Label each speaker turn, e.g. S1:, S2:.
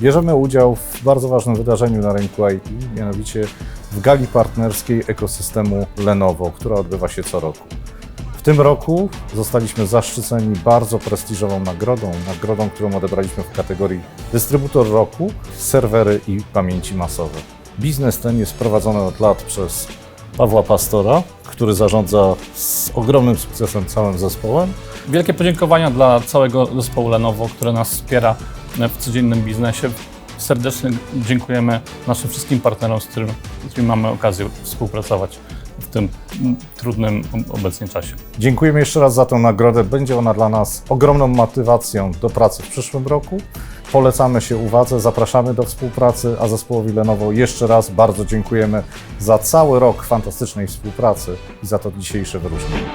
S1: bierzemy udział w bardzo ważnym wydarzeniu na rynku IT, mianowicie w gali partnerskiej ekosystemu Lenovo, która odbywa się co roku. W tym roku zostaliśmy zaszczyceni bardzo prestiżową nagrodą, nagrodą, którą odebraliśmy w kategorii Dystrybutor Roku, serwery i pamięci masowe. Biznes ten jest prowadzony od lat przez Pawła Pastora, który zarządza z ogromnym sukcesem całym zespołem.
S2: Wielkie podziękowania dla całego zespołu Lenovo, który nas wspiera w codziennym biznesie. Serdecznie dziękujemy naszym wszystkim partnerom, z, z którymi mamy okazję współpracować w tym trudnym obecnie czasie.
S1: Dziękujemy jeszcze raz za tę nagrodę. Będzie ona dla nas ogromną motywacją do pracy w przyszłym roku. Polecamy się uwadze, zapraszamy do współpracy, a zespołowi Lenovo jeszcze raz bardzo dziękujemy za cały rok fantastycznej współpracy i za to dzisiejsze wyróżnienie.